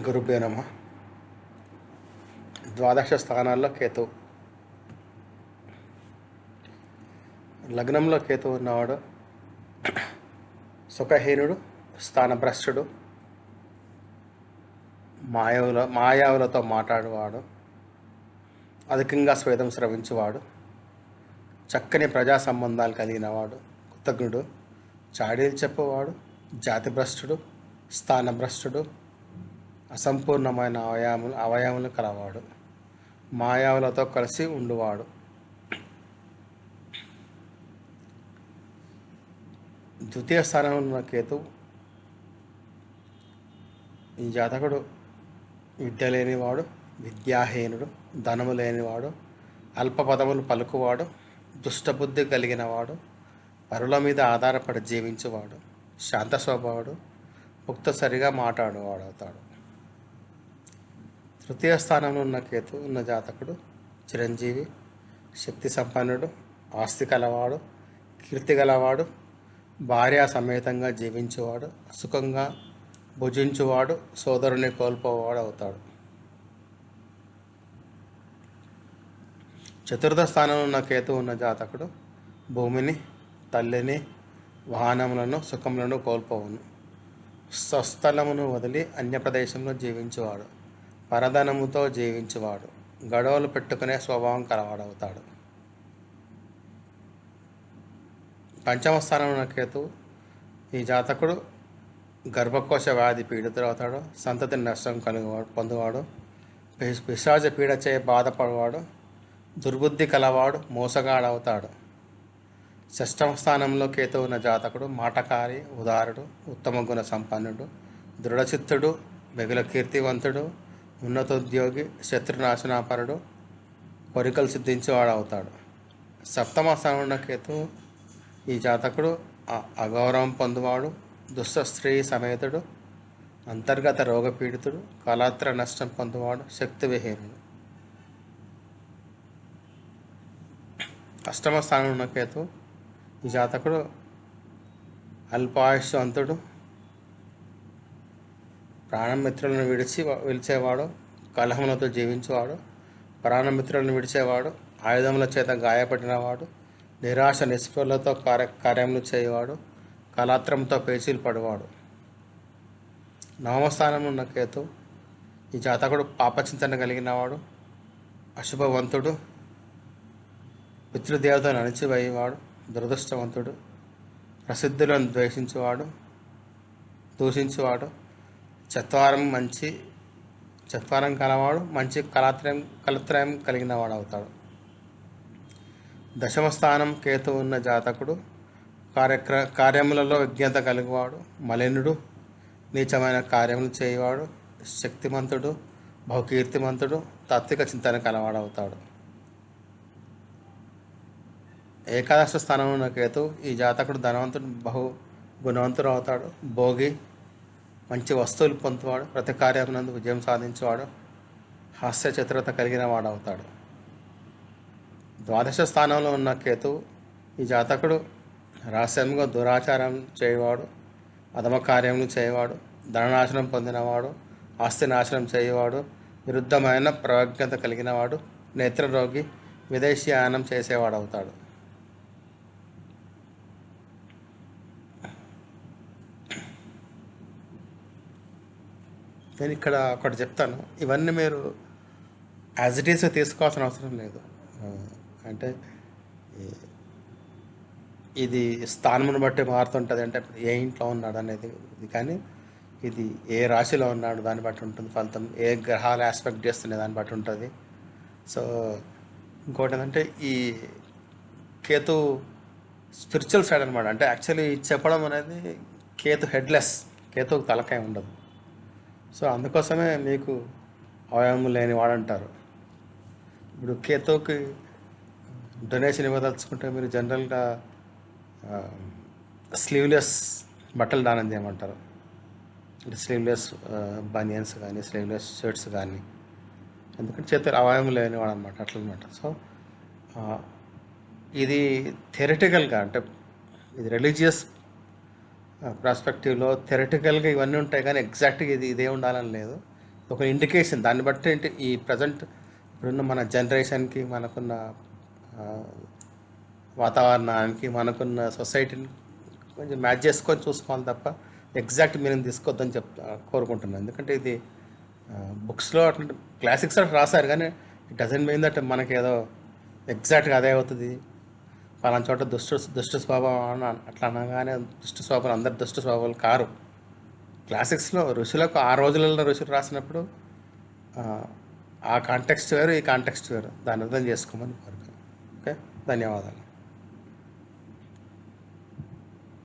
గురుభ్యో నమ. ద్వాదశ స్థానాల్లో కేతు లగ్నంలో కేతు ఉన్నవాడు సుఖహీనుడు స్థానభ్రష్టుడు మాయవుల మాయావులతో మాట్లాడేవాడు అధికంగా స్వేదం స్రవించువాడు చక్కని ప్రజా సంబంధాలు కలిగినవాడు కృతజ్ఞుడు చాడీలు చెప్పేవాడు జాతిభ్రష్టుడు స్థానభ్రష్టుడు అసంపూర్ణమైన అవయములు అవయములు కలవాడు. మాయావులతో కలిసి ఉండువాడు. ద్వితీయ స్థానంలో ఉన్న కేతు ఈ జాతకుడు విద్య లేనివాడు విద్యాహీనుడు ధనము లేనివాడు అల్ప పదములు పలుకువాడు దుష్టబుద్ధి కలిగినవాడు పరుల మీద ఆధారపడి జీవించువాడు శాంత స్వభావుడు ముక్తసరిగా మాట్లాడేవాడు అవుతాడు తృతీయ స్థానంలో ఉన్న కేతు ఉన్న జాతకుడు చిరంజీవి శక్తి సంపన్నుడు ఆస్తి కలవాడు కీర్తి గలవాడు భార్య సమేతంగా జీవించేవాడు సుఖంగా భుజించువాడు సోదరుని కోల్పోవాడు అవుతాడు. చతుర్థ స్థానంలో ఉన్న కేతు ఉన్న జాతకుడు భూమిని తల్లిని వాహనములను సుఖములను కోల్పోవును. స్వస్థలమును వదిలి అన్య ప్రదేశంలో జీవించువాడు. పరధనముతో జీవించువాడు. గడవలు పెట్టుకునే స్వభావం కలవాడవుతాడు. పంచమ స్థానంలో ఉన్న కేతు ఈ జాతకుడు గర్భకోశ వ్యాధి పీడితుడవుతాడు సంతతి నష్టం కలిగివాడు పొందువాడు. పిశ్- పిశాచ పీడ బాధపడవాడు. దుర్బుద్ధి కలవాడు. మోసగాడవుతాడు. షష్టమ స్థానంలో కేతు ఉన్న జాతకుడు మాటకారి ఉదారుడు ఉత్తమ గుణ సంపన్నుడు దృఢచిత్తుడు మిగుల కీర్తివంతుడు ఉన్నతోద్యోగి శత్రునాశనాపరుడు కోరికలు సిద్ధించేవాడు అవుతాడు సప్తమ స్థానంలో కేతు ఈ జాతకుడు అగౌరవం పొందువాడు దుష్ట స్త్రీ సమేతుడు అంతర్గత రోగపీడితుడు కళాత్ర నష్టం పొందువాడు శక్తి విహీనుడు అష్టమ స్థానంలో ఉన్న కేతు ఈ జాతకుడు అల్పాయుష్వంతుడు ప్రాణమిత్రులను విడిచి విలిచేవాడు కలహములతో జీవించేవాడు ప్రాణమిత్రులను విడిచేవాడు ఆయుధముల చేత గాయపడినవాడు నిరాశ నిస్పృహలతో కార్య కార్యములు చేయవాడు కళాత్రంతో పేచీలు పడేవాడు. నవమస్థానంలో ఉన్న కేతు ఈ జాతకుడు పాపచింతన కలిగినవాడు అశుభవంతుడు పితృదేవతను అణిచివేయవాడు దురదృష్టవంతుడు ప్రసిద్ధులను ద్వేషించేవాడు దూషించేవాడు చత్వారం మంచి చత్వారం కలవాడు మంచి కళాత్రయం కలత్రయం కలిగిన వాడు అవుతాడు దశమ స్థానం కేతు ఉన్న జాతకుడు కార్యక్ర కార్యములలో విజ్ఞత కలిగివాడు మలినుడు నీచమైన కార్యములు చేయవాడు శక్తిమంతుడు బహుకీర్తిమంతుడు తాత్విక చింతన కలవాడవుతాడు. ఏకాదశ స్థానంలో ఉన్న కేతు ఈ జాతకుడు ధనవంతుడు బహు గుణవంతుడు అవుతాడు భోగి మంచి వస్తువులు పొందువాడు ప్రతి కార్యమునందు విజయం సాధించేవాడు హాస్య చతురత కలిగిన వాడు అవుతాడు ద్వాదశ స్థానంలో ఉన్న కేతు ఈ జాతకుడు రహస్యంగా దురాచారం చేయవాడు అధమ కార్యములు చేయవాడు ధననాశనం పొందినవాడు ఆస్తి నాశనం చేయవాడు విరుద్ధమైన ప్రజ్ఞత కలిగినవాడు నేత్రరోగి విదేశీయానం చేసేవాడు అవుతాడు నేను ఇక్కడ ఒకటి చెప్తాను. ఇవన్నీ మీరు యాజ్ ఇట్ ఈస్ తీసుకోవాల్సిన అవసరం లేదు. అంటే ఇది స్థానమును బట్టి మారుతుంటుంది. అంటే ఏ ఇంట్లో ఉన్నాడు అనేది ఇది కానీ ఇది ఏ రాశిలో ఉన్నాడు దాన్ని బట్టి ఉంటుంది ఫలితం. ఏ గ్రహాలు ఆస్పెక్ట్ చేస్తున్నాయి దాన్ని బట్టి ఉంటుంది. సో ఇంకోటి ఏంటంటే ఈ కేతు స్పిరిచువల్ సైడ్ అనమాట అంటే యాక్చువల్లీ చెప్పడం అనేది కేతు హెడ్లెస్ కేతుకు తలకాయ ఉండదు. సో అందుకోసమే మీకు అవయవం లేని వాడంటారు. ఇప్పుడు కేతోకి డొనేషన్ ఇవ్వదలుచుకుంటే మీరు జనరల్గా స్లీవ్లెస్ బట్టలు దానం చేయమంటారు. అంటే స్లీవ్లెస్ బనియన్స్ కానీ స్లీవ్లెస్ షర్ట్స్ కానీ ఎందుకంటే చేతులు అవయవం లేనివాడు అనమాట అట్లనమాట సో ఇది థెరటికల్గా అంటే ఇది రిలీజియస్ ప్రాస్పెక్టివ్లో థెరటికల్గా ఇవన్నీ ఉంటాయి కానీ ఎగ్జాక్ట్గా ఇది ఇదే ఉండాలని లేదు. ఒక ఇండికేషన్ దాన్ని బట్టి ఏంటి? ఈ ప్రజెంట్ ఇప్పుడున్న మన జనరేషన్కి మనకున్న వాతావరణానికి మనకున్న సొసైటీని కొంచెం మ్యాచ్ చేసుకొని చూసుకోవాలి తప్ప ఎగ్జాక్ట్ మీనింగ్ తీసుకోవద్దని చెప్ కోరుకుంటున్నాను. ఎందుకంటే ఇది బుక్స్లో అట్లా క్లాసిక్స్ అట్లా రాశారు కానీ ఇట్ డజన్ మీన్ దట్ మనకి ఏదో ఎగ్జాక్ట్గా అదే అవుతుంది. పలానా చోట దుష్ట దుష్ట స్వభావం అని అట్లా అనగానే దుష్ట స్వభావం అందరు దుష్ట స్వభావాలు కారు. క్లాసిక్స్లో ఋషులకు ఆ రోజులలో ఋషులు రాసినప్పుడు ఆ, కాంటెక్స్ట్ వేరు ఈ కాంటెక్స్ట్ వేరు. దాన్ని అర్థం చేసుకోమని కోరుతాను ఓకే? ధన్యవాదాలు.